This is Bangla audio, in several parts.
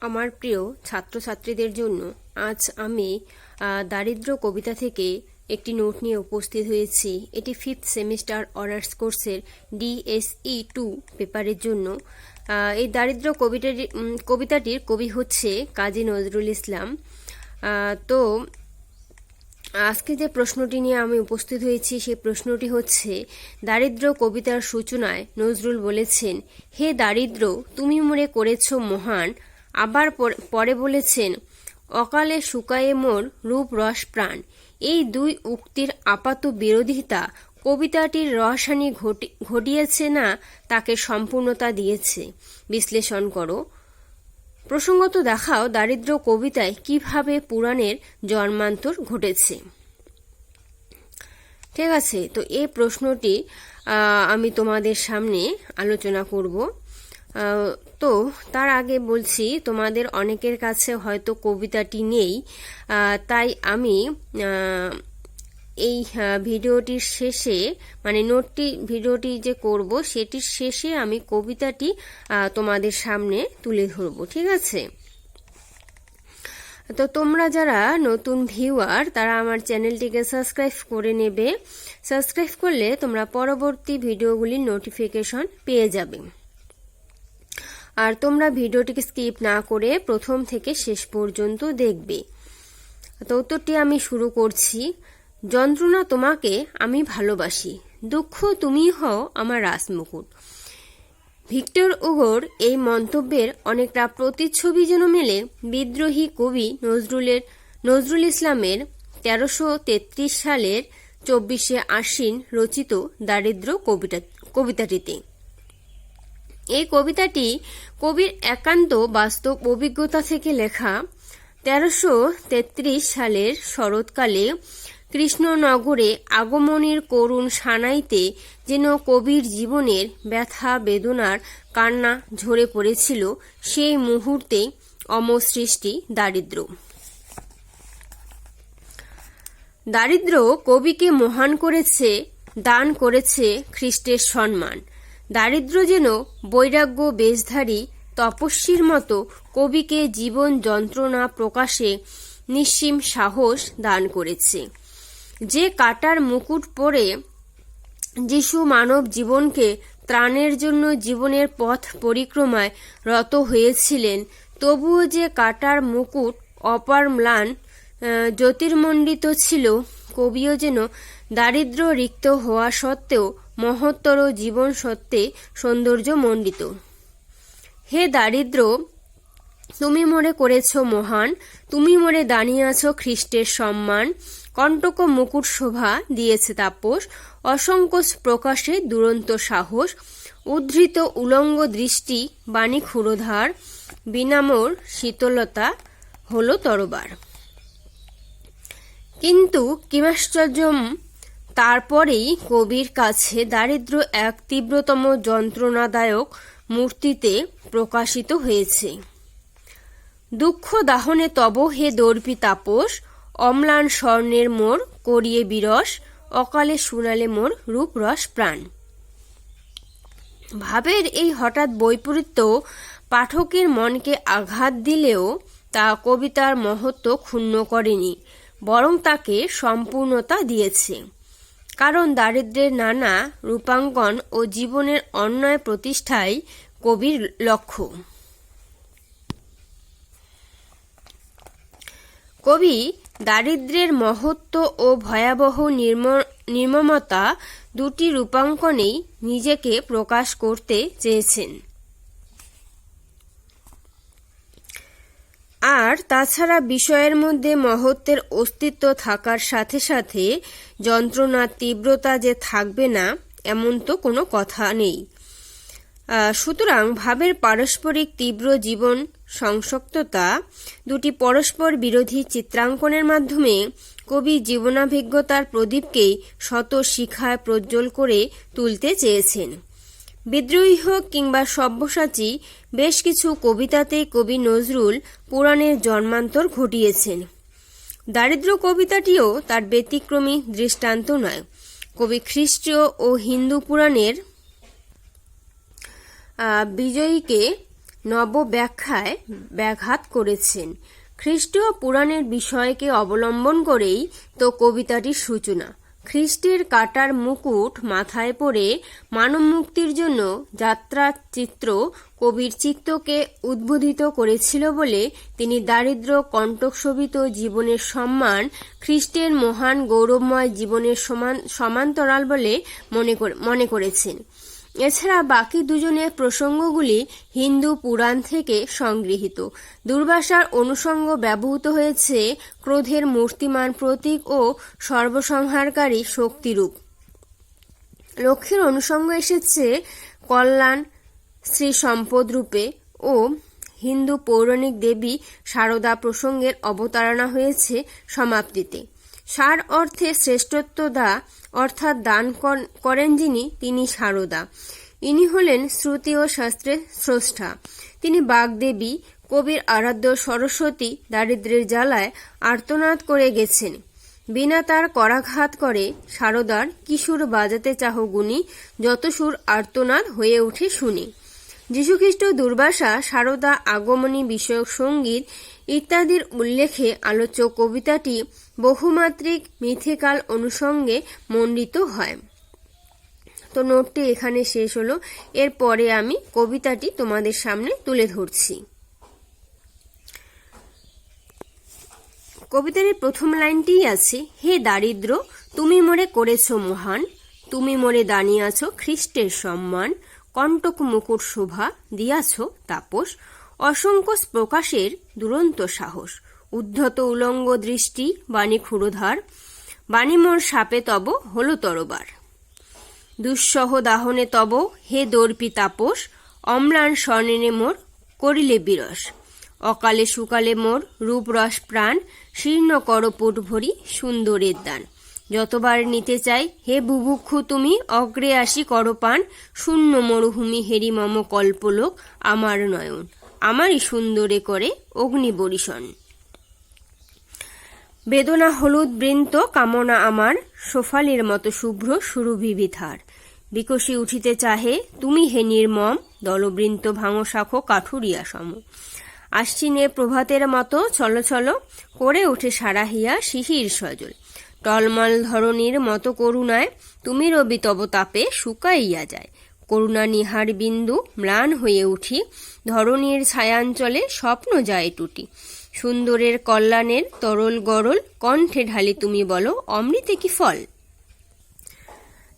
আমার প্রিয় ছাত্রছাত্রীদের জন্য আজ আমি দারিদ্র কবিতা থেকে একটি নোট নিয়ে উপস্থিত হয়েছি। এটি ফিফথ সেমিস্টার অনার্স কোর্সের ডিএসই টু পেপারের জন্য। এই দারিদ্র কবিতাটি কবিতাটির কবি হচ্ছে কাজী নজরুল ইসলাম। তো, আজকে যে প্রশ্নটি নিয়ে আমি উপস্থিত হয়েছি সেই প্রশ্নটি হচ্ছে, দারিদ্র কবিতার সূচনায় নজরুল বলেছেন, হে দারিদ্র, তুমি মোরে করেছ মহান আবার পর- বলেছেন, অকালে শুকায়ে মোর রূপ রস প্রাণ। এই দুই উক্তির আপাত বিরোধিতা কবিতাটির রসানি ঘটি- ঘটিয়েছে না তাকে সম্পূর্ণতা দিয়েছে? বিশ্লেষণ করো। প্রসঙ্গত দেখাও দারিদ্র কবিতায় কীভাবে পুরাণের জন্মান্তর ঘটেছে। ঠিক আছে, তো এই প্রশ্নটি আমি তোমাদের সামনে আলোচনা করব। তো তার আগে বলছি, তোমাদের অনেকের কাছে হয়তো কবিতাটি নেই। তাই আমি এই ভিডিওটির শেষে মানে নোটটি, ভিডিওটি যে করব, সেটির শেষে আমি কবিতাটি তোমাদের সামনে তুলে ধরব, ঠিক আছে? তো তোমরা যারা নতুন ভিউয়ার, তারা আমার চ্যানেলটিকে সাবস্ক্রাইব করে নেবে। সাবস্ক্রাইব করলে তোমরা পরবর্তী ভিডিওগুলির নোটিফিকেশন পেয়ে যাবে। আর তোমরা ভিডিওটিকে স্কিপ না করে প্রথম থেকে শেষ পর্যন্ত দেখবে। তো উত্তরটি আমি শুরু করছি। যন্ত্রণা তোমাকে, আমি ভালোবাসি। দুঃখ তুমি হও আমার রাসমুকুট ভিক্টর উগোর এই মন্তব্যের অনেকটা প্রতিচ্ছবি যেন মেলে বিদ্রোহী কবি নজরুলের নজরুল ইসলামের তেরোশো তেত্রিশ সালের চব্বিশে আশ্বিন রচিত দারিদ্র কবিতা কবিতাটিতে। এই কবিতাটি কবির একান্ত বাস্তব অভিজ্ঞতা থেকে লেখা। তেরোশো তেত্রিশ সালের শরৎকালে কৃষ্ণনগরে আগমনের করুণ সানাইতে যেন কবির জীবনের ব্যথা, বেদনার কান্না ঝরে পড়েছিল, সেই মুহূর্তে অমর সৃষ্টি দারিদ্র দারিদ্র কবিকে মহান করেছে, দান করেছে খ্রিস্টের সম্মান। দারিদ্র যেন বৈরাগ্য বেশধারী তপস্বীর মতো কবিকে জীবন যন্ত্রণা প্রকাশে নিঃসীম সাহস দান করেছে। যে কাটার মুকুট পরে যিশু মানব জীবনকে ত্রাণের জন্য জীবনের পথ পরিক্রমায় রত হয়েছিলেন, তবুও যে কাটার মুকুট অপার ম্লান জ্যোতির্মণ্ডিত ছিল, কবিও যেন দারিদ্র রিক্ত হওয়া সত্ত্বেও মহত্তর জীবন সত্ত্বে সৌন্দর্য মণ্ডিত হে দারিদ্র, তুমি মোরে করেছ মহান, তুমি মোরে দাঁড়িয়েছ খ্রিস্টের সম্মান। কণ্টক মুকুট শোভা দিয়েছে তাপস, অসংকোচ প্রকাশে দুরন্ত সাহস, উদ্ধৃত উলঙ্গ দৃষ্টি বাণী ক্ষুরোধার বিনামোর শীতলতা হল তরবার। কিন্তু কিমাশ্চর্যম তারপরেই কবির কাছে দারিদ্র এক তীব্রতম যন্ত্রণাদায়ক মূর্তিতে প্রকাশিত হয়েছে। দুঃখ দাহনে তব হে দর্পি তাপস, অম্লান স্বর্ণের মোর করিয়ে বিরস, অকালে শুনালে মোর রূপ রস প্রাণ। ভাবের এই হঠাৎ বৈপরীত্য পাঠকের মনকে আঘাত দিলেও তা কবিতার মহত্ব ক্ষুণ্ণ করেনি, বরং তাকে সম্পূর্ণতা দিয়েছে। কারণ দারিদ্রের নানা রূপাঙ্কন ও জীবনের অন্যায় প্রতিষ্ঠাই কবির লক্ষ্য। কবি দারিদ্রের মহত্ব ও ভয়াবহ নির্ম- নির্মমতা দুটি রূপাঙ্কনেই নিজেকে প্রকাশ করতে চেয়েছেন। আর তাছাড়া বিষয়ের মধ্যে মহত্বের অস্তিত্ব থাকার সাথে সাথে যন্ত্রণার তীব্রতা যে থাকবে না, এমন তো কোনো কথা নেই। সুতরাং ভাবের পারস্পরিক তীব্র জীবন সংসক্ততা দুটি পরস্পর বিরোধী চিত্রাঙ্কনের মাধ্যমে কবি জীবনাভিজ্ঞতার প্রদীপকেই শত শিখায় প্রজ্জ্বল করে তুলতে চেয়েছেন। বিদ্রোহী হোক কিংবা সব্যসাচী, বেশ কিছু কবিতাতে কবি নজরুল পুরাণের জন্মান্তর ঘটিয়েছেন। দারিদ্র কবিতাটিও তার ব্যতিক্রমী দৃষ্টান্ত নয়। কবি খ্রিস্টীয় ও হিন্দু পুরাণের বিজয়ীকে নব ব্যাখ্যায় ব্যাঘাত করেছেন। খ্রিস্টীয় পুরাণের বিষয়কে অবলম্বন করেই তো কবিতাটির সূচনা। খ্রিস্টের কাটার মুকুট মাথায় পরে মানব মুক্তির জন্য যাত্রা চিত্র কবির চিত্তকে উদ্বোধিত করেছিল বলে তিনি দারিদ্র কণ্টকশোভিত জীবনের সম্মান, খ্রিস্টের মহান গৌরবময় জীবনের সমান, সমান্তরাল বলে মনে মনে করেছেন। এছাড়া বাকি দুজনের প্রসঙ্গগুলি হিন্দু পুরাণ থেকে সংগৃহীত। দুর্বাসার অনুষঙ্গ ব্যবহৃত হয়েছে ক্রোধের মূর্তিমান প্রতীক ও সর্বসংহারকারী শক্তিরূপ। লক্ষ্মীর অনুষঙ্গ এসেছে কল্যাণ শ্রী সম্পদ রূপে ও হিন্দু পৌরাণিক দেবী শারদা প্রসঙ্গের অবতারণা হয়েছে সমাপ্তিতে। সার অর্থে শ্রেষ্ঠত্ব দা অর্থাৎ দান করেন যিনি, তিনি সারদা। ইনি হলেন শ্রুতি ও শাস্ত্রের স্রষ্টা। তিনি বাগদেবী, কবির আরাধ্য সরস্বতী দারিদ্রের জ্বালায় আর্তনাদ করে গেছেন। বিনা তার করাঘাত করে সারদার কিশোর বাজাতে চাহ গুণী যত সুর আর্তনাদ হয়ে ওঠে শুনি। যীশুখ্রিস্ট দুর্বাসা সারদা আগমনী বিষয়ক সংগীত ইত্যাদির উল্লেখে আলোচ্য কবিতাটি বহুমাত্রিক মিথিকাল অনুষঙ্গে মণ্ডিত হয়। তো নোটটি এখানে শেষ হলো। এরপরে আমি কবিতাটি তোমাদের সামনে তুলে ধরছি। কবিতার প্রথম লাইনটিই আছে, হে দারিদ্র, তুমি মোরে করেছ মহান। তুমি মোরে দাঁড়িয়েছ খ্রিস্টের সম্মান। কণ্টক মুকুট শোভা দিয়াছ তাপস। অসংকোচ প্রকাশের দুরন্ত সাহস। উদ্ধত উলঙ্গ দৃষ্টি, বাণী ক্ষুরোধার বাণী মোর সাপে তব হল তরবার। দুঃসহ দাহনে তব হে দর্পি তাপস, অম্লান স্বর্ণেনে মোর করিলে বিরস। অকালে সুকালে মোর রূপরস প্রাণ, শীর্ণ করপুট ভরি সুন্দরের দান। যতবার নিতে চাই হে বুভুক্ষু তুমি, অগ্রে আসি করপান, শূন্য মরুভূমি হেরি মম কল্পলোক আমার নয়ন। আমারই সুন্দরে করে অগ্নি বরিশন। বেদনা হলুদ বৃন্ত কামনা আমার, সোফালির মতো শুভ্র সুরভি বিধার বিকশি উঠিতে চাহে, তুমি হে নির্মম, দলবৃন্ত ভাঙো শাখো কাঠুরিয়া সম। আশ্বিনে প্রভাতের মতো, চলো চলো, করে ওঠে সারাহিয়া শিহির সজল। টলমল ধরনীর মতো করুণায়, তুমি রবি তব তাপে শুকাইয়া যায়। করুণা নিহার বিন্দু ম্লান হয়ে উঠি, ধরণীর ছায়াঞ্চলে স্বপ্ন যায় টুটি। সুন্দরের কল্যাণের তরল গরল কণ্ঠে ঢালি তুমি বলো, অমৃতে কি ফল?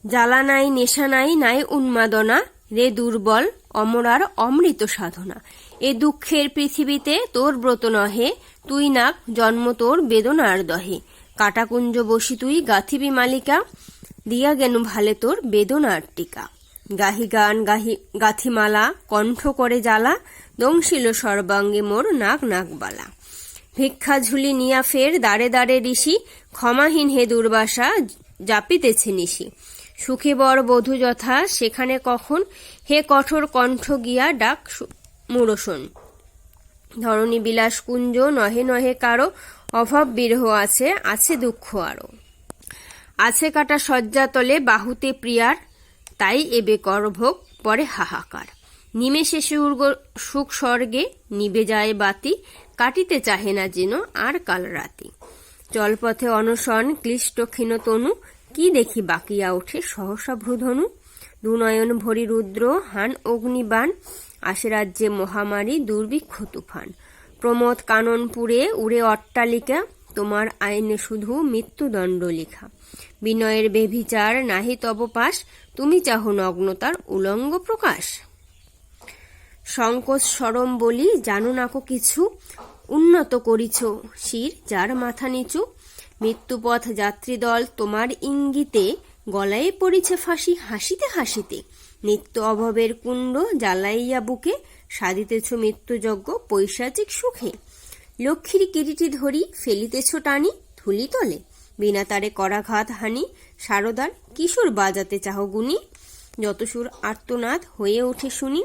জ্বালা নাই, নেশা নাই নাই উন্মাদনা, রে দুর্বল অমরার অমৃত সাধনা। এ দুঃখের পৃথিবীতে তোর ব্রত নহে, তুই নাক, জন্ম তোর বেদনার দহে। কাটাকুঞ্জ বসি তুই, গাথিবি মালিকা, দিয়া গেন ভালে তোর বেদনার টিকা। গাহি গান, গাহি, গাথিমালা, কণ্ঠ করে জ্বালা, দংশিল সর্বাঙ্গে মোর নাক নাকবালা ভিক্ষা ঝুলি নিয়া ফের দাঁড়ে দাঁড়ে ঋষি, ক্ষমাহীন হে দুর্বাসা, জাপিতেছে নিশি। সুখী বর বধূ যথা, সেখানে কখন হে কঠোর কণ্ঠ গিয়া ডাক মুরসন ধরণী বিলাস কুঞ্জ, নহে নহে কারও অভাব বিরহ আছে আছে দুঃখ আরও। আছে কাটা শয্যাতলে বাহুতে প্রিয়ার তাই এবে করভোগ পরে হাহাকার। নিমেষে সুর্গ সুখ স্বর্গে, নিবে যায় বাতি, কাটিতে চাহে না যেন আর কাল রাতি। জলপথে অনশন ক্লিষ্ট ক্ষীণ তনু, কি দেখি বাকিয়া ওঠে সহসা ভ্রুধনু? দুনয়ন ভরি রুদ্র, হান অগ্নিবান আসে রাজ্যে মহামারী দুর্ভিক্ষ তুফান। প্রমোদ কাননপুরে উড়ে অট্টালিকা তোমার আইনে শুধু মৃত্যুদণ্ড লিখা। বিনয়ের বেভিচার নাহি তব পাশ, তুমি চাহ নগ্নতার উলঙ্গ প্রকাশ। সংকোচ সরম বলি, জানো নাকো কিছু? উন্নত করিছ শির যার মাথা নিচু। মৃত্যুপথ যাত্রীদল তোমার ইঙ্গিতে, গলায় পড়িছে ফাঁসি হাসিতে হাসিতে। নিত্য অভাবের কুণ্ড জ্বালাইয়া বুকে সাদিতেছ মৃত্যুযজ্ঞ পৈশাচিক সুখে। লক্ষ্মীর কিরিটি ধরি ফেলিতেছ টানি, ধুলি তলে। বিনা তারে করাঘাত হানি, সারদার কিশোর বাজাতে চাহ গুনি যত সুর আর্তনাদ হয়ে ওঠে শুনি।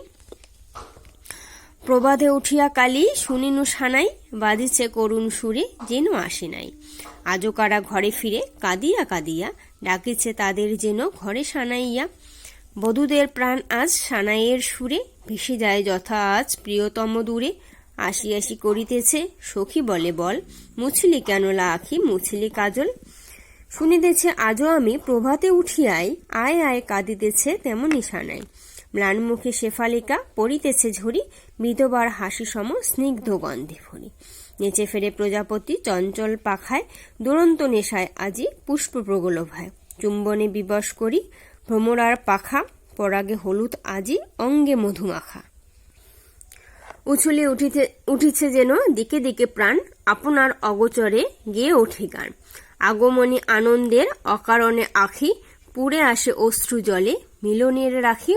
প্রবাদে উঠিয়া কালি, শুনিনু সানাই, বাজিছে করুণ সুরে যেন আসে নাই। আজও কারা ঘরে ফিরে, কাঁদিয়া কাঁদিয়া, ডাকিছে তাদের যেন ঘরে সানাইয়া। বধূদের প্রাণ আজ সানাইয়ের সুরে, ভেসে যায় যথা আজ প্রিয়তম দূরে। আসি আসি করিতেছে, সখী বলে, বল, মুছলি কেন লাখি মুছলি কাজল? শুনিতেছে, আজও আমি প্রভাতে উঠিয়াই আয় আয় কাঁদিতেছে তেমনই সানাই ম্লান মুখে শেফালিকা, পড়িতেছে ঝরি বিধবার হাসি সম স্নিগ্ধ গন্ধে ভরি নেচে ফেরে প্রজাপতি চঞ্চল পাখায়, দুরন্ত নেশায় আজি পুষ্প প্রগলভায়। চুম্বনে বিবশ করি, ভ্রমরার পাখা, পরাগে হলুদ আজি অঙ্গে মধুমাখা। উছলে উঠিতে, উঠিছে যেন দিকে দিকে প্রাণ আপনার অগোচরে গিয়ে ওঠে গান। আগমনী আনন্দের অকারণে আখি পুড়ে আসে অশ্রু জলে, মিলনের রাখি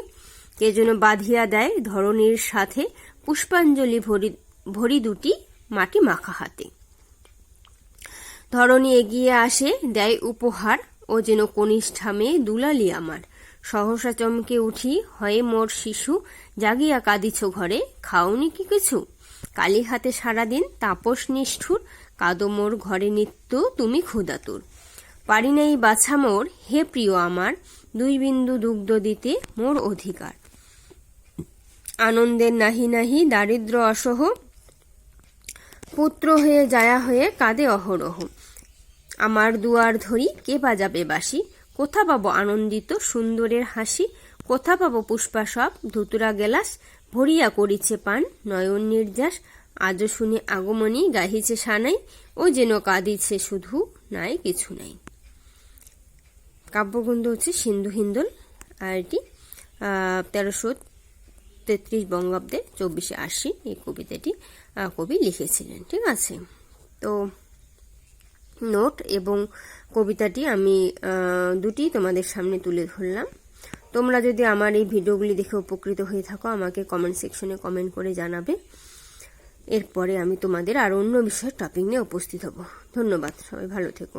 কে যেন বাঁধিয়া দেয় ধরণীর সাথে পুষ্পাঞ্জলি ভরি ভরি দুটি মাটি মাখা হাতে। ধরণী এগিয়ে আসে, দেয় উপহার, ও যেন কনিষ্ঠা মেয়ে দুলালি আমার। সহসা চমকে উঠি, হয়ে মোর শিশু জাগিয়া কাঁদিছ ঘরে, খাওনি কি কিছু? কালী হাতে সারাদিন তাপস নিষ্ঠুর, কাদো মোর ঘরে নিত্য তুমি ক্ষুদাতুর পারি নাই বাছা মোর, হে প্রিয় আমার, দুই বিন্দু দুগ্ধ দিতে মোর অধিকার। আনন্দের নাহি নাহি দারিদ্র অসহ, পুত্র হয়ে যায়া হয়ে কাঁদে অহরহ। আমার দুয়ার ধরি কে বাজাবে বাসি কোথা পাবো আনন্দিত সুন্দরের হাসি? কোথা পাবো পুষ্পা সব? ধুতুরা গেলাস, ভরিয়া করিছে পান, নয়ন নির্যাস, আজও শুনে আগমনী, গাহিছে সানাই, ও যেন কাঁদিছে শুধু, নাই কিছু নাই। কাব্যগ্রন্থ হচ্ছে সিন্ধু হিন্দল আর এটি তেরোশো তেত্রিশ বঙ্গাব্দে চব্বিশে আশি এই কবিতাটি কবি লিখেছিলেন, ঠিক আছে? তো নোট এবং কবিতাটি আমি দুটি তোমাদের সামনে তুলে ধরলাম। তোমরা যদি আমার এই ভিডিওগুলি দেখে উপকৃত হয়ে থাকো, আমাকে কমেন্ট সেকশনে কমেন্ট করে জানাবে। এরপরে আমি তোমাদের আর অন্য বিষয়ের টপিক নিয়ে উপস্থিত হব। ধন্যবাদ, সবাই ভালো থেকো।